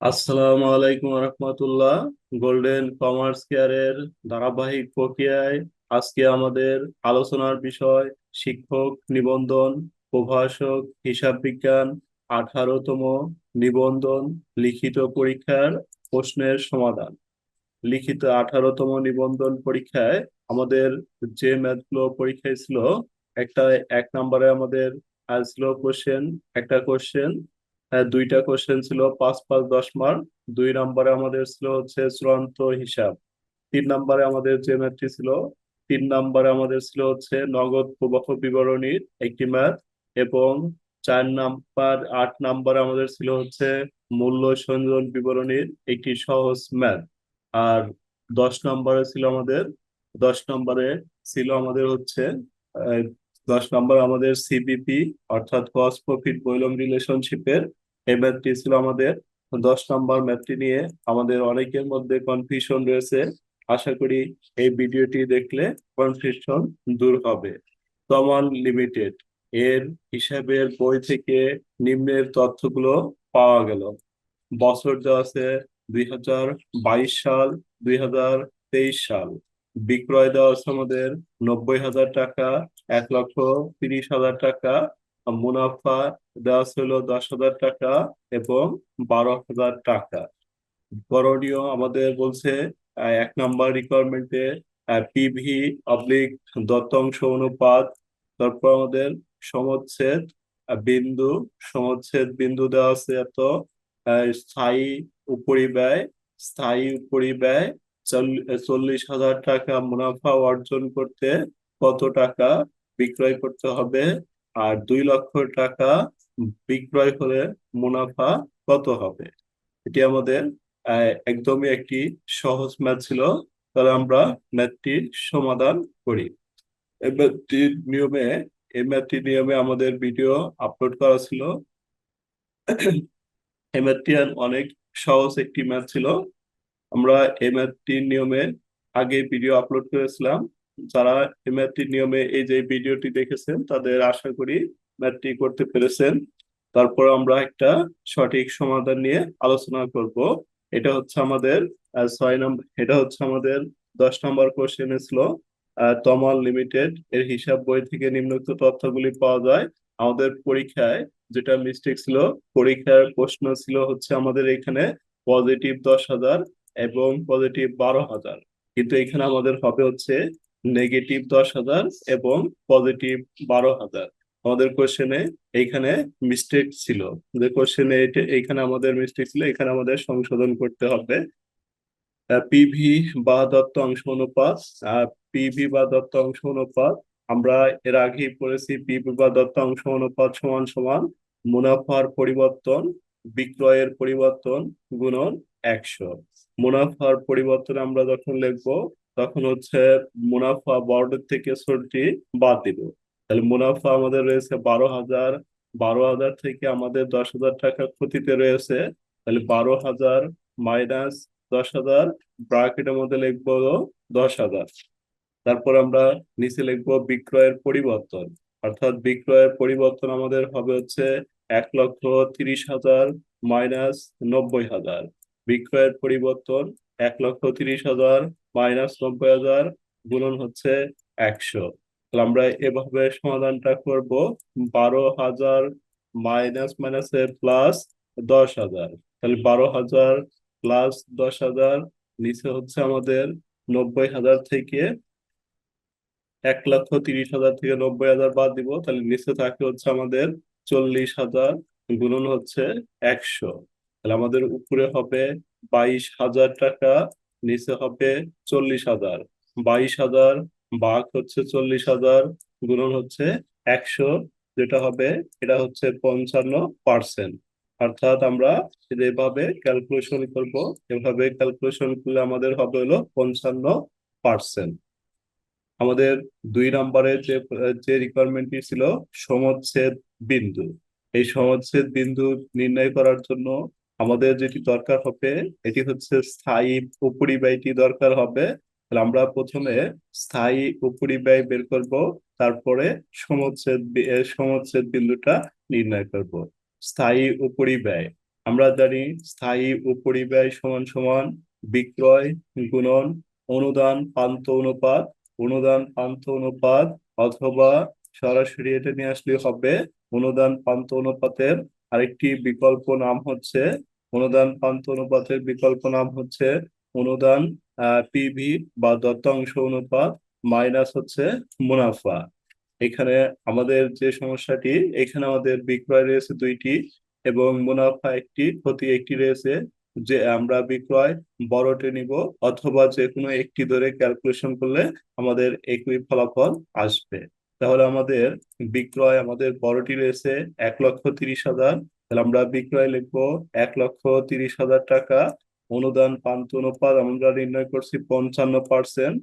আসসালামু আলাইকুম রহমতুল্লাহ। Golden commerce কেয়ারের ধারাবাহিক প্রক্রিয়ায় আজকে আমাদের আলোচনার বিষয় শিক্ষক নিবন্ধন, প্রভাষক, হিসাব বিজ্ঞান, আঠারোতম নিবন্ধন, লিখিত পরীক্ষার প্রশ্নের সমাধান। লিখিত আঠারোতম নিবন্ধন পরীক্ষায় আমাদের যে ম্যাথগুলো পরীক্ষায় ছিল, একটা এক নম্বরে আমাদের ছিল কোশ্চেন একটা কোশ্চেন দুইটা কোশ্চেন ছিল, পাঁচ পাঁচ, দশ মার্ক দুই নম্বরে আমাদের ছিল হচ্ছে চূড়ান্ত হিসাব। তিন নম্বরে আমাদের যে ম্যাথটি ছিল। তিন নম্বরে আমাদের ছিল হচ্ছে নগদ প্রবাহ বিবরণীর একটি ম্যাথ এবং চার নাম্বার আট নাম্বারে আমাদের ছিল হচ্ছে মূল্য সংযোজন বিবরণীর একটি সহজ ম্যাথ আর দশ নম্বরে ছিল আমাদের, দশ নম্বরে ছিল আমাদের হচ্ছে দশ নম্বর আমাদের সিবিপি অর্থাৎ কস্ট প্রফিট বৈলম রিলেশনশিপের এই ম্যাথটি ছিল আমাদের? দশ নম্বর ম্যাথটি নিয়ে আমাদের অনেকের মধ্যে কনফিউশন রয়েছে। আশা করি এই ভিডিওটি দেখলে কনফিউশন দূর হবে। তমান লিমিটেড এর হিসাবের বই থেকে নিম্নের তথ্যগুলো পাওয়া গেল। বছর দেওয়া আছে দুই হাজার বাইশ সাল, দুই হাজার তেইশ সাল। বিক্রয় দেওয়া আছে আমাদের নব্বই হাজার টাকা, এক লক্ষ তিরিশ হাজার টাকা মুনাফা দেওয়া ছিল দশ হাজার টাকা এবং বারো হাজার টাকা। করণীয় আমাদের বলছে এক নাম্বার রিকোয়ারমেন্টে পিভি অবলিক দত্তাংশ অনুপাত, তারপর আমাদের সমচ্ছেদ বিন্দু সমচ্ছেদ বিন্দু দেওয়া আছে এত স্থায়ী উপরিব্যয় স্থায়ী উপরিব্যয় চল- চল্লিশ হাজার টাকা মুনাফা অর্জন করতে কত টাকা বিক্রয় করতে হবে? আর দুই লক্ষ টাকা বিক্রয় হলে মুনাফা কত হবে? এটি আমাদের একদমই একটি সহজ ম্যাথ ছিল। তাহলে আমরা ম্যাথটির সমাধান করি। ম্যাথটির নিয়মে, এই ম্যাথটির নিয়মে আমাদের ভিডিও আপলোড করা ছিল। এই ম্যাথটি অনেক সহজ একটি ম্যাথ ছিল। আমরা এই ম্যাথটির নিয়মে আগে ভিডিও আপলোড করেছিলাম। যারা ম্যাথটির নিয়মে এই যে ভিডিওটি দেখেছেন, তাদের আশা করি ম্যাথটি করতে পেরেছেন। তারপর আমরা একটা সঠিক সমাধান নিয়ে আলোচনা করব। এটা হচ্ছে আমাদের ছয় নম্বর এটা হচ্ছে আমাদের দশ নম্বর কোশ্চেন ছিল তমাল লিমিটেড এর হিসাব বই থেকে নিম্নোক্ত তথ্যগুলি পাওয়া যায়। আমাদের পরীক্ষায় যেটা মিস্টেক ছিল, পরীক্ষার প্রশ্ন ছিল হচ্ছে আমাদের এখানে পজিটিভ দশ হাজার এবং পজিটিভ বারো হাজার। কিন্তু এখানে আমাদের হবে হচ্ছে নেগেটিভ দশ হাজার এবং পজিটিভ বারো হাজার। আমাদের কোশ্চেনে এইখানে মিস্টেক ছিল। যে কোশ্চেনে এইখানে আমাদের মিস্টেক ছিল, এখানে আমাদের সংশোধন করতে হবে। পিভি বা দত্ত অংশ অনুপাত পিভি বা দত্ত অংশ অনুপাত, আমরা এর আগেই পড়েছি পিভি বা দত্ত অংশ অনুপাত সমান সমান মুনাফার পরিবর্তন, বিক্রয়ের পরিবর্তন গুণন একশো। মুনাফার পরিবর্তন আমরা যখন লিখব তখন হচ্ছে মুনাফা বড়দের থেকে ছোটটি বাদ দিব। তাহলে মুনাফা আমাদের রয়েছে বারো হাজার বারো হাজার থেকে আমাদের দশ হাজার টাকা ক্ষতিতে রয়েছে। তাহলে বারো হাজার মাইনাস দশ হাজার ব্রাকেটের মধ্যে লিখব দশ হাজার। তারপর আমরা নিচে লিখব বিক্রয়ের পরিবর্তন। অর্থাৎ বিক্রয়ের পরিবর্তন আমাদের হবে হচ্ছে এক লক্ষ তিরিশ হাজার মাইনাস নব্বই হাজার। বিক্রয়ের পরিবর্তন এক লক্ষ তিরিশ হাজার মাইনাস নব্বই হাজার গুণন হচ্ছে একশো। তাহলে আমরা এভাবে সমাধানটা করব, বারো হাজার মাইনাস মাইনাসে প্লাস দশ হাজার। তাহলে বারো হাজার প্লাস দশ হাজার, নিচে হচ্ছে আমাদের নব্বই হাজার থেকে এক লক্ষ তিরিশ হাজার থেকে নব্বই হাজার বাদ দিব। তাহলে নিচে থাকে হচ্ছে আমাদের চল্লিশ হাজার গুণন হচ্ছে একশো। তাহলে আমাদের উপরে হবে বাইশ হাজার টাকা, নিচে হবে চল্লিশ হাজার। বাইশ হাজার বাঘ হচ্ছে চল্লিশ হাজার, গুণন হচ্ছে একশো, যেটা হবে, এটা হচ্ছে পঞ্চান্ন পার্সেন্ট অর্থাৎ আমরা এভাবে ক্যালকুলেশন করব, এভাবে ক্যালকুলেশন করলে আমাদের হবে হলো পঞ্চান্ন পার্সেন্ট আমাদের দুই নম্বরে যে যে রিকোয়ারমেন্টটি ছিল, সমচ্ছেদ বিন্দু। এই সমচ্ছেদ বিন্দু নির্ণয় করার জন্য আমাদের যেটি দরকার হবে, এটি হচ্ছে স্থায়ী উপরিব্যয়টি দরকার হবে। তাহলে আমরা প্রথমে স্থায়ী উপরিব্যয় বের করব, তারপরে সমচ্ছেদ সমচ্ছেদ বিন্দুটা নির্ণয় করব। স্থায়ী উপরিব্যয়, আমরা জানি স্থায়ী উপরিব্যয় সমান সমান বিক্রয় গুণন অনুদান পান্ত অনুপাত, অনুদান পান্ত অনুপাত অথবা সরাসরি এটা নিয়ে আসলে হবে অনুদান পান্ত অনুপাতের আরেকটি বিকল্প নাম হচ্ছে অনুদান পান্ত অনুপাতের বিকল্প নাম হচ্ছে অনুদান পিভি বা দত্তাংশ অনুপাত মাইনাস হচ্ছে মুনাফা। এখানে আমাদের যে সমস্যাটি, এখানে আমাদের বিক্রয় রয়েছে দুইটি এবং মুনাফা একটি, ক্ষতি একটি রয়েছে। যে আমরা বিক্রয় বড়টি নিব অথবা যে কোনো একটি ধরে ক্যালকুলেশন করলে আমাদের একই ফলাফল আসবে। তাহলে আমাদের বিক্রয় আমাদের বড়টি রয়েছে এক লক্ষ তিরিশ হাজার। তাহলে আমরা বিক্রয় লিখব এক লক্ষ তিরিশ হাজার টাকা। অনুদান পান্ত অনুপাত আমরা নির্ণয় করছি পঞ্চান্ন পার্সেন্ট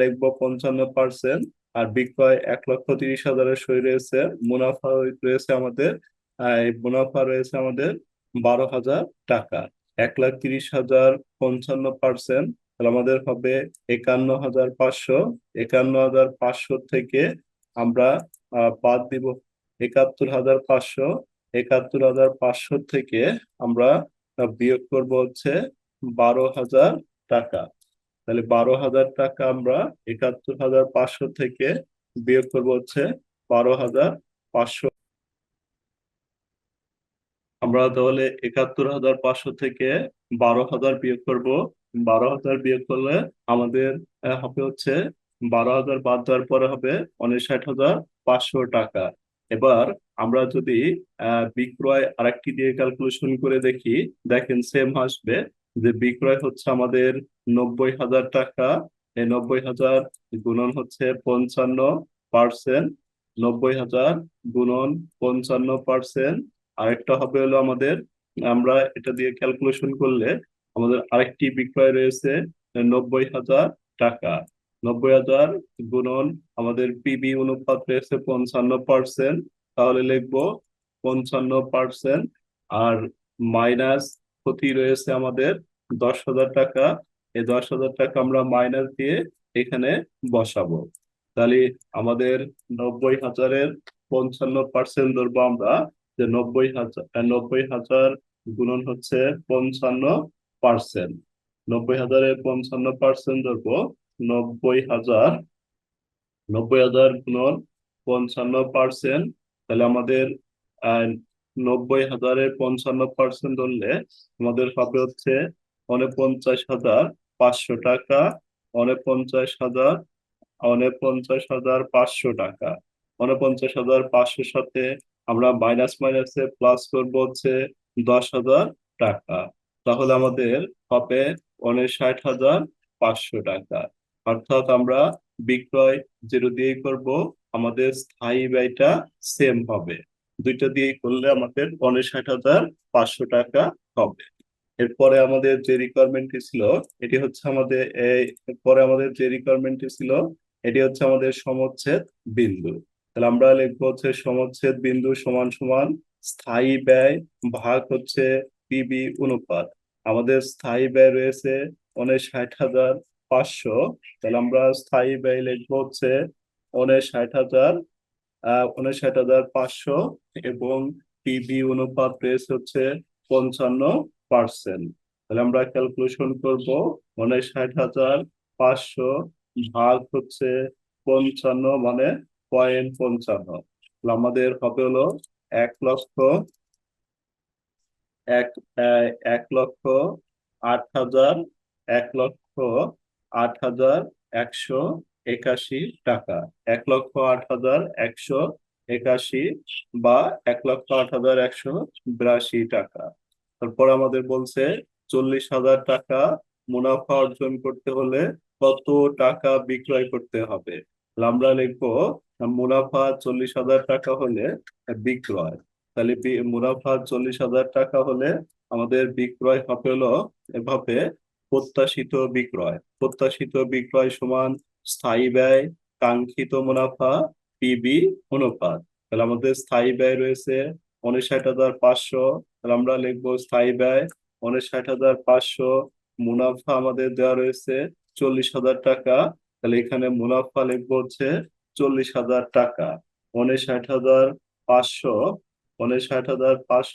লিখব পঞ্চান্ন পার্সেন্ট। আর বিক্রয় এক লক্ষ তিরিশ হাজারের সই রয়েছে, মুনাফা রয়েছে আমাদের মুনাফা রয়েছে আমাদের বারো হাজার টাকা। এক লাখ তিরিশ হাজার পঞ্চান্ন পার্সেন্ট, তাহলে আমাদের হবে একান্ন হাজার পাঁচশো। একান্ন হাজার পাঁচশো থেকে আমরা বাদ দিব একাত্তর হাজার পাঁচশো, একাত্তর হাজার পাঁচশো থেকে আমরা বিয়োগ করব হচ্ছে বারো হাজার টাকা। তাহলে বারো হাজার টাকা আমরা একাত্তর হাজার পাঁচশো থেকে বিয়োগ করব হচ্ছে বারো হাজার পাঁচশো। আমরা তাহলে একাত্তর হাজার পাঁচশো থেকে বারো হাজার বিয়োগ করব। বারো হাজার বিয়োগ করলে আমাদের হবে হচ্ছে বারো হাজার বাদ দেওয়ার পরে হবে উনষাট হাজার পাঁচশো টাকা। এবার আমরা যদি বিক্রয় আরেকটি দিয়ে ক্যালকুলেশন করে দেখি, দেখেন সেম আসবে যে বিক্রয় হচ্ছে আমাদের নব্বই হাজার টাকা, এই নব্বই হাজার গুণন হচ্ছে পঞ্চান্ন পার্সেন্ট নব্বই হাজার গুণন পঞ্চান্ন পার্সেন্ট আরেকটা হবে হলো আমাদের, আমরা এটা দিয়ে ক্যালকুলেশন করলে আমাদের আরেকটি বিক্রয় রয়েছে নব্বই হাজার টাকা। নব্বই হাজার গুণন আমাদের পিবি অনুপাত রয়েছে পঞ্চান্ন পার্সেন্ট তাহলে লিখব পঞ্চান্ন পার্সেন্ট আর মাইনাস ক্ষতি রয়েছে আমাদের দশ হাজার টাকা, এই দশ হাজার টাকা আমরা মাইনাস দিয়ে এখানে বসাবো। তাহলে আমাদের নব্বই হাজারের পঞ্চান্ন পার্সেন্ট ধরবো আমরা, যে নব্বই হাজার নব্বই হাজার গুণন হচ্ছে পঞ্চান্ন পার্সেন্ট নব্বই হাজারের পঞ্চান্ন পার্সেন্ট ধরবো নব্বই হাজার নব্বই হাজার গুণন পঞ্চান্ন পার্সেন্ট তাহলে আমাদের নব্বই হাজারের পঞ্চান্ন পার্সেন্ট ধরলে আমাদের হবে হচ্ছে উনপঞ্চাশ হাজার পাঁচশো টাকা, উনপঞ্চাশ হাজার উনপঞ্চাশ হাজার পাঁচশো টাকা। উনপঞ্চাশ হাজার পাঁচশোর সাথে আমরা মাইনাস মাইনাসে প্লাস করব হচ্ছে দশ হাজার টাকা। তাহলে আমাদের হবে উনষাট হাজার পাঁচশো টাকা। অর্থাৎ আমরা বিক্রয় যেটা দিয়ে করব, আমাদের স্থায়ী ব্যয়টা সেম হবে। দুইটা দিয়ে করলে আমাদের উনষাট হাজার পাঁচশো টাকা হবে। এরপরে আমাদের যে রিকোয়ারমেন্টটি ছিল, এটি হচ্ছে আমাদের এই পরে আমাদের যে রিকোয়ারমেন্টটি ছিল, এটি হচ্ছে আমাদের সমচ্ছেদ বিন্দু। তাহলে আমরা লিখব হচ্ছে সমচ্ছেদ বিন্দু সমান সমান স্থায়ী ব্যয় ভাগ হচ্ছে পিবি অনুপাত। আমাদের স্থায়ী ব্যয় রয়েছে উনষাট হাজার পাঁচশো। তাহলে আমরা স্থায়ী ব্যয় লিখব হচ্ছে উনষাট হাজার উনষাট হাজার পাঁচশো এবং পিবি অনুপাত রয়েছে হচ্ছে পঞ্চান্ন পার্সেন্ট তাহলে আমরা ক্যালকুলেশন করব উনষাট হাজার পাঁচশো ভাগ হচ্ছে পঞ্চান্ন মানে পয়েন্ট পঞ্চান্ন। তাহলে আমাদের হবে হলো এক লক্ষ, এক এক লক্ষ আট হাজার, এক লক্ষ আট হাজার একশো একাশি টাকা। এক লক্ষ আট হাজার একশো একাশি বা এক লক্ষ আট হাজার একশো বিরাশি টাকা। তারপর আমাদের বলছে চল্লিশ হাজার টাকা মুনাফা অর্জন করতে হলে কত টাকা বিক্রয় করতে হবে? আমরা লিখব মুনাফা চল্লিশ হাজার টাকা হলে বিক্রয়। তাহলে মুনাফা চল্লিশ হাজার টাকা হলে আমাদের বিক্রয় হবে হলো এভাবে প্রত্যাশিত বিক্রয়। প্রত্যাশিত বিক্রয় সমান স্থায়ী ব্যয়, কাঙ্ক্ষিত মুনাফা পিবি অনুপাত। তাহলে আমাদের স্থায়ী ব্যয় রয়েছে উনষাট হাজার পাঁচশো। তাহলে আমরা লিখব স্থায়ী ব্যয় উনষাট হাজার পাঁচশো। মুনাফা আমাদের দেওয়া রয়েছে চল্লিশ হাজার টাকা। তাহলে এখানে মুনাফা লিখব হচ্ছে চল্লিশ হাজার টাকা। উনষাট হাজার পাঁচশো, উনষাট হাজার পাঁচ,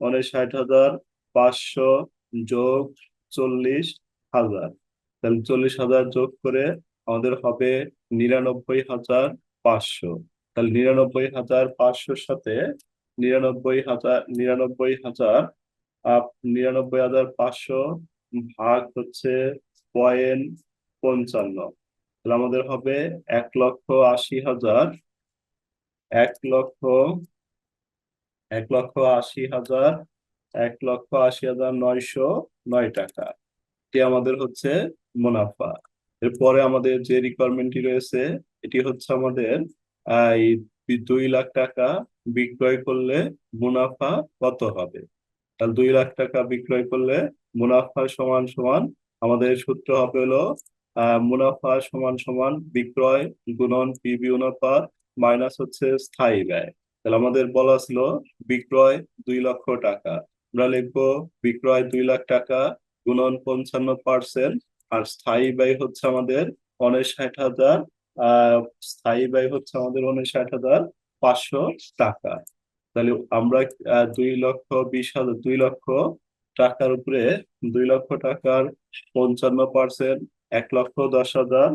উনষাট হাজার পাঁচশো যোগ চল্লিশ হাজার। তাহলে চল্লিশ হাজার যোগ করে আমাদের হবে নিরানব্বই হাজার পাঁচশো। তাহলে নিরানব্বই হাজার পাঁচশোর সাথে নিরানব্বই হাজার নিরানব্বই হাজার নিরানব্বই হাজার পাঁচশো ভাগ হচ্ছে পয়েন্ট পঞ্চান্ন। তাহলে আমাদের হবে এক লক্ষ আশি হাজার, এক লক্ষ এক লক্ষ আশি হাজার, এক লক্ষ আশি হাজার নয়শো নয় টাকা। এটি আমাদের হচ্ছে মুনাফা। এরপরে আমাদের যে রিকোয়ারমেন্টটি রয়েছে, এটি হচ্ছে আমাদের দুই লাখ টাকা বিক্রয় করলে মুনাফা কত হবে? তাহলে দুই লাখ টাকা বিক্রয় করলে মুনাফা সমান সমান, আমাদের সূত্র হবে হলো মুনাফা সমান সমান বিক্রয় গুণন পিবি অনুপাত মাইনাস হচ্ছে স্থায়ী ব্যয়। তাহলে আমাদের বলা ছিল বিক্রয় দুই লক্ষ টাকা। আমরা লিখব বিক্রয় দুই লাখ টাকা গুণন পঞ্চান্ন পার্সেন্ট আর স্থায়ী ব্যয় হচ্ছে আমাদের উনষাট হাজার স্থায়ী ব্যয় হচ্ছে আমাদের উনষাট হাজার পাঁচশো টাকা। তাহলে আমরা দুই লক্ষ বিশ হাজার, দুই লক্ষ টাকার উপরে দুই লক্ষ টাকার পঞ্চান্ন পার্সেন্ট এক লক্ষ দশ হাজার,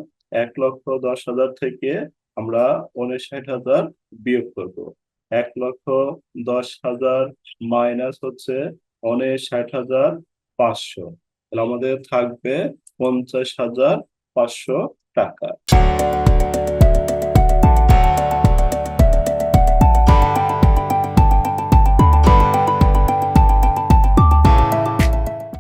এক লক্ষ দশ হাজার থেকে আমরা উনষাট হাজার বিয়োগ করব। এক লক্ষ দশ হাজার মাইনাস হচ্ছে উনষাট হাজার পাঁচশো। তাহলে আমাদের থাকবে পঞ্চাশ হাজার পাঁচশো টাকা।